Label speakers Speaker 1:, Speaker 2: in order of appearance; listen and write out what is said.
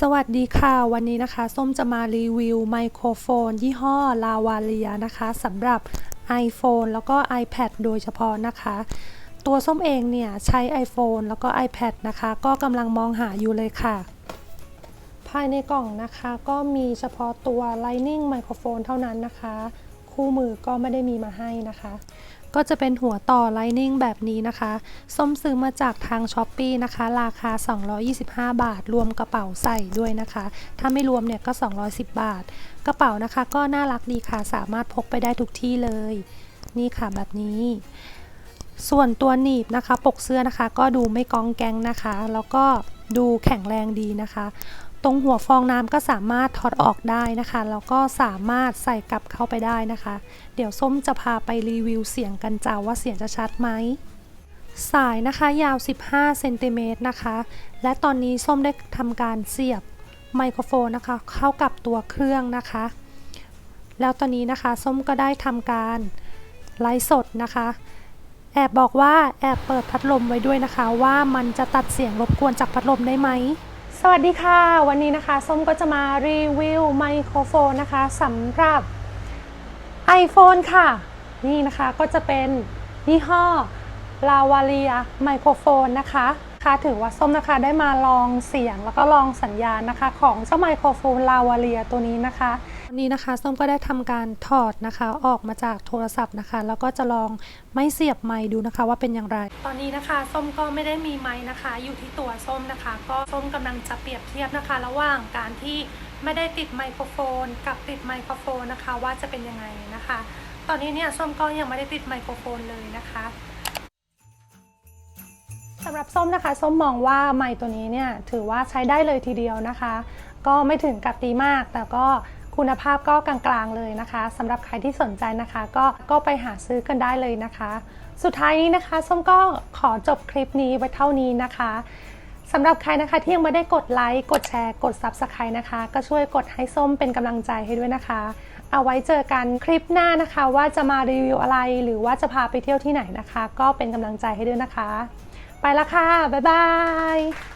Speaker 1: สวัสดีค่ะ วันนี้นะคะ ส้มจะมารีวิวไมโครโฟน ยี่ห้อลาวาเลียนะคะสำหรับ iPhone แล้วก็ iPad โดยเฉพาะนะคะ ตัวส้มเองเนี่ย ใช้ iPhone แล้วก็ iPad นะคะ ก็กำลังมองหาอยู่เลยค่ะ ภายในกล่องนะคะก็มีเฉพาะตัว Lightning ไมโครโฟนเท่านั้นนะคะ คู่มือก็ไม่ได้มีมาให้นะคะ ก็จะเป็นหัวต่อ Lightning แบบนี้นะคะส้มซื้อมาจากทาง s h อ p e e นะคะ ราคา 225 บาท รวมกระเป๋าใส่ด้วยนะคะ ถ้าไม่รวมเนี่ยก็ 210 บาท กระเป๋านะคะก็น่ารักดีค่ะ สามารถพกไปได้ทุกที่เลย นี่ค่ะแบบนี้ส่วนตัวหนีบนะคะ ปกเสื้อนะคะ ก็ดูไม่กองแกงนะคะ แล้วก็ดูแข็งแรงดีนะคะ ตรงหัวฟองน้ำก็สามารถถอดออกได้นะคะแล้วก็สามารถใส่กลับเข้าไปได้นะคะ เดี๋ยวส้มจะพาไปรีวิวเสียงกันจ้าว่าเสียงจะชัดไหมสายนะคะยาว 15เซนติเมตรนะคะ และตอนนี้ส้มได้ทำการเสียบไมโครโฟนนะคะ เข้ากับตัวเครื่องนะคะ แล้วตอนนี้นะคะ ส้มก็ได้ทำการไลฟ์สดนะคะ แอบบอกว่าแอบเปิดพัดลมไว้ด้วยนะคะ ว่ามันจะตัดเสียงรบกวนจากพัดลมได้ไหม สวัสดีค่ะ วันนี้นะคะ ส้มก็จะมารีวิวไมโครโฟนนะคะสำหรับ iPhone ค่ะ นี่นะคะก็จะเป็นยี่ห้อลาวาเลียไมโครโฟนนะคะค่ะถือว่าส้มนะคะได้มาลองเสียงแล้วก็ลองสัญญาณนะคะ ของเจ้าไมโครโฟนลาวาเลียตัวนี้นะคะ วันนี้นะคะส้มก็ได้ทำการถอดนะคะออกมาจากโทรศัพท์นะคะ แล้วก็จะลองไม่เสียบไมค์ดูนะคะว่าเป็นอย่างไร ตอนนี้นะคะส้มก็ไม่ได้มีไมค์นะคะ อยู่ที่ตัวส้มนะคะ ก็ส้มกำลังจะเปรียบเทียบนะคะ ระหว่างการที่ไม่ได้ติดไมโครโฟน กับติดไมโครโฟนนะคะ ว่าจะเป็นยังไงนะคะ ตอนนี้เนี่ยส้มก็ยังไม่ได้ติดไมโครโฟนเลยนะคะสำหรับส้มนะคะส้มมองว่าไมค์ตัวนี้เนี่ยถือว่าใช้ได้เลยทีเดียวนะคะ ก็ไม่ถึงกับดีมากแต่ก็ คุณภาพก็กลางๆเลยนะคะสำหรับใครที่สนใจนะคะ ก็ก็ไปหาซื้อกันได้เลยนะคะ สุดท้ายนี้นะคะส้มก็ขอจบคลิปนี้ไว้เท่านี้นะคะสำหรับใครนะคะที่ยังไม่ได้กดไลค์กดแชร์กด Subscribe นะคะ ก็ช่วยกดให้ส้มเป็นกำลังใจให้ด้วยนะคะ เอาไว้เจอกันคลิปหน้านะคะ ว่าจะมารีวิวอะไรหรือว่าจะพาไปเที่ยวที่ไหนนะคะ ก็เป็นกำลังใจให้ด้วยนะคะ ไปละค่ะ บ๊ายบาย